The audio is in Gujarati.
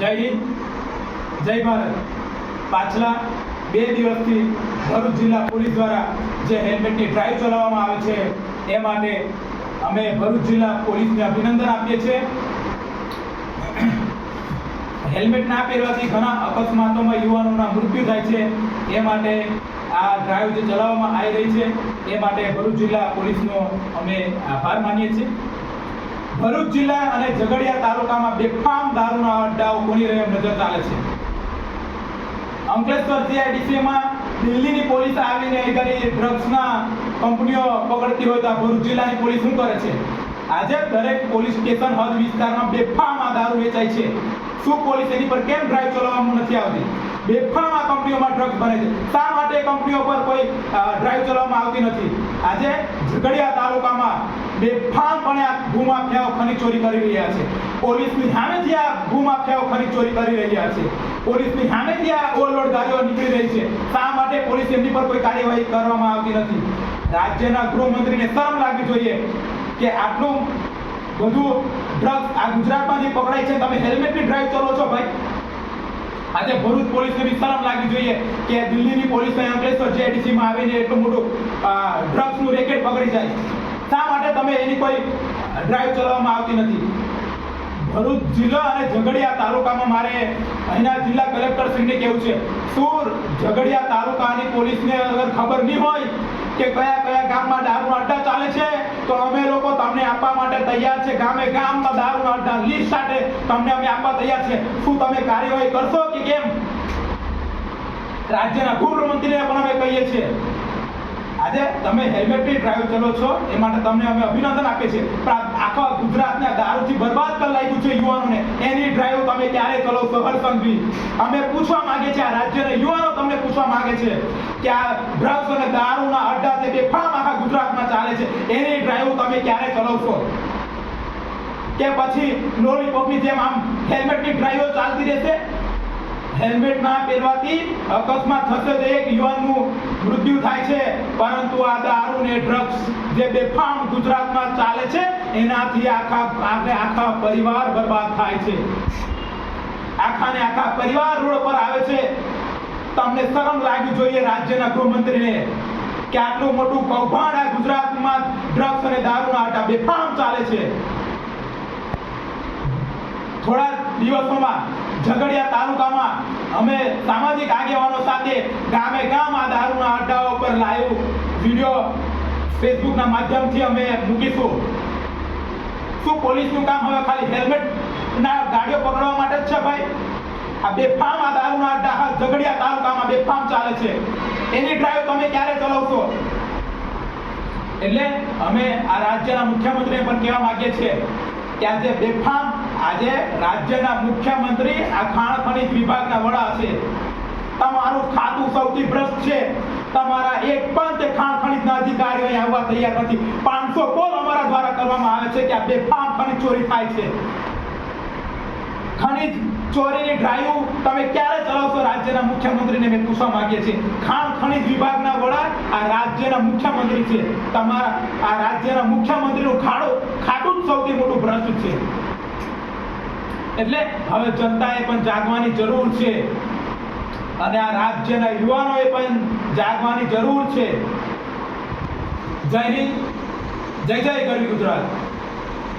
જય હિન્દ, જય ભારત. પાછલા બે દિવસથી ભરૂચ જિલ્લા પોલીસ દ્વારા જે હેલ્મેટની ડ્રાઈવ ચલાવવામાં આવે છે, એ માટે અમે ભરૂચ જિલ્લા પોલીસને અભિનંદન આપીએ છીએ. હેલ્મેટ ના પહેરવાથી ઘણા અકસ્માતોમાં યુવાનોના મૃત્યુ થાય છે. એ માટે આ ડ્રાઈવ જે ચલાવવામાં આવી રહી છે, એ માટે ભરૂચ જિલ્લા પોલીસનો અમે આભાર માનીએ છીએ. ભરૂચ જિલ્લા અને ઝઘડિયા તાલુકામાં બેફામ દારૂના અડ્ડાઓ કોની રહે નજર ચાલે છે. અંકલેશ્વર સીઆઈડીસીમાં દિલ્હીની પોલીસ આવીને એ ડ્રગ્સના કંપનીઓ પકડતી હોય તો ભરૂચ જિલ્લાની પોલીસ શું કરે છે? આજે દરેક પોલીસ સ્ટેશન હદ વિસ્તારમાં બેફામ દારૂ વેચાય છે. શું પોલીસ એની પર કેમ ડ્રાઈવ ચલાવવામાં નથી આવતી? બેફામ કંપનીઓમાં ડ્રગ્સ બને છે. શા માટે કંપનીઓ પર કોઈ ચલાવવામાં આવતી નથી. આજે ઝઘડિયા તાલુકામાં બેફામપણે આ ભૂમાફિયાઓ ખનીજ ચોરી કરી રહ્યા છે. પોલીસની સામેથી આ ભૂમાફિયાઓ ખનીજ ચોરી કરી રહ્યા છે. પોલીસની સામેથી આ ઓવરલોડ ગાડીઓ નીકળી રહી છે. શા માટે પોલીસ એમની પર કોઈ કાર્યવાહી કરવામાં આવતી નથી? રાજ્યના ગૃહમંત્રીને શરમ લાગવી જોઈએ કે આટલું બધું ડ્રગ્સ આ ગુજરાતમાંથી પકડાય છે. તમે હેલ્મેટની ડ્રાઈવ ચલો છો આજે ભરૂચ પોલીસને બી શરમ લાગવી જોઈએ કે દિલ્હીની પોલીસને અંકલેશ્વર જેડીસીમાં આવીને એટલું મોટું ડ્રગ્સનું રેકેટ પકડી જાય. શા માટે તમે એની કોઈ ડ્રાઈવ ચલાવવામાં આવતી નથી? ભરૂચ જિલ્લા અને ઝઘડિયા તાલુકામાં મારે અહીંના જિલ્લા કલેક્ટર શ્રીને કેવું છે શું ઝઘડિયા તાલુકાની પોલીસને અગર ખબર નહીં હોય કે કયા કયા ગામમાં દારૂના અડ્ડા ચાલે છે તો અમે લોકો તમને આપવા માટે તૈયાર છે. ગામે ગામમાં દારૂ અડ્ડા લિસ્ટ સાથે તમને અમે આપવા તૈયાર છે શું તમે કાર્યવાહી કરશો કે કેમ? રાજ્યના ગૃહમંત્રીને પણ અમે કહીએ છીએ. આજે તમે હેલ્મેટની ડ્રાઈવ ચલો છો, એ માટે તમને અમે અભિનંદન આપીએ છીએ. પણ આખા ગુજરાતને દારૂથી બરબાદ કરી લાગ્યું છે યુવાનોને. તમે ક્યારે સંઘવી અમે પૂછવા માંગે છે આ રાજ્યના યુવાનો તમને પૂછવા માંગે છે કે આ ડ્રગ્સ અને દારૂના અડ્ડા છે બેફામ આખા ગુજરાતમાં ચાલે છે. એની ડ્રાઈવ તમે ક્યારે ચલાવશો? કે પછી લોલીપોપની જેમ આમ હેલ્મેટની ડ્રાઈવો ચાલતી રહેશે? હેલ્મેટ ના પહેરવાથી અકસ્માત થશે તો એક યુવાનનું મૃત્યુ થાય છે. પરંતુ આ દારૂ ને ડ્રગ્સ જે બેફામ ગુજરાતમાં ચાલે છે, એનાથી આખા આખા પરિવાર બરબાદ થાય છે. આખા ને આખા પરિવાર રોડ પર આવે છે. તમને શરમ લાગવી જોઈએ રાજ્યના ગૃહમંત્રીને કે આટલું મોટું કૌભાંડ આ ગુજરાતમાં ડ્રગ્સ અને દારૂના આટા બેફામ ચાલે છે. થોડા દિવસોમાં ઝઘડિયા તાલુકામાં અમે સામાજિક આગેવાનો સાથે ગામે ગામ આ દારૂના અડ્ડાઓ પર લાઈવ વીડિયો ફેસબુકના માધ્યમથી અમે મૂકીશું. શું પોલીસનું કામ હવે ખાલી હેલ્મેટ ના, ગાડીઓ પકડવા માટે છે ભાઈ. આ બેફામ આ દારૂના અડ્ડા ઝઘડિયા તાલુકામાં બેફામ ચાલે છે. એની ડ્રાઈવ તમે ક્યારે ચલાવશો? એટલે અમે આ રાજ્યના મુખ્યમંત્રીને પણ કહેવા માંગીએ છીએ કે આજે બેફામ આજે રાજ્યના મુખ્યમંત્રી, આ ખાણ ખનિજ વિભાગના વડા છે. તમારું ખાતું સૌથી ભ્રષ્ટ છે. તમારા એક પણ તે ખાણ ખનીજના અધિકારીઓ અહીં આવવા તૈયાર નથી. પાંચસો કોલ અમારા દ્વારા કરવામાં આવે છે કે આ બેફામ ખનીજ ચોરી થાય છે. ખનીજ ચોરીની ડ્રાઈવ તમે ક્યારે ચલાવશો? રાજ્યના મુખ્યમંત્રીને મેં પૂછવા માંગીએ છીએ. ખાણ ખનિજ વિભાગના વડા આ રાજ્યના મુખ્યમંત્રી છે. તમારા આ રાજ્યના મુખ્યમંત્રીનું ખાડું ખાતું જ સૌથી મોટું ભ્રષ્ટ છે. એટલે હવે જનતાએ પણ જાગવાની જરૂર છે. અને આ રાજ્યના યુવાનોએ પણ જાગવાની જરૂર છે. જય હિન્દ. જય જય ગરવી ગુજરાત.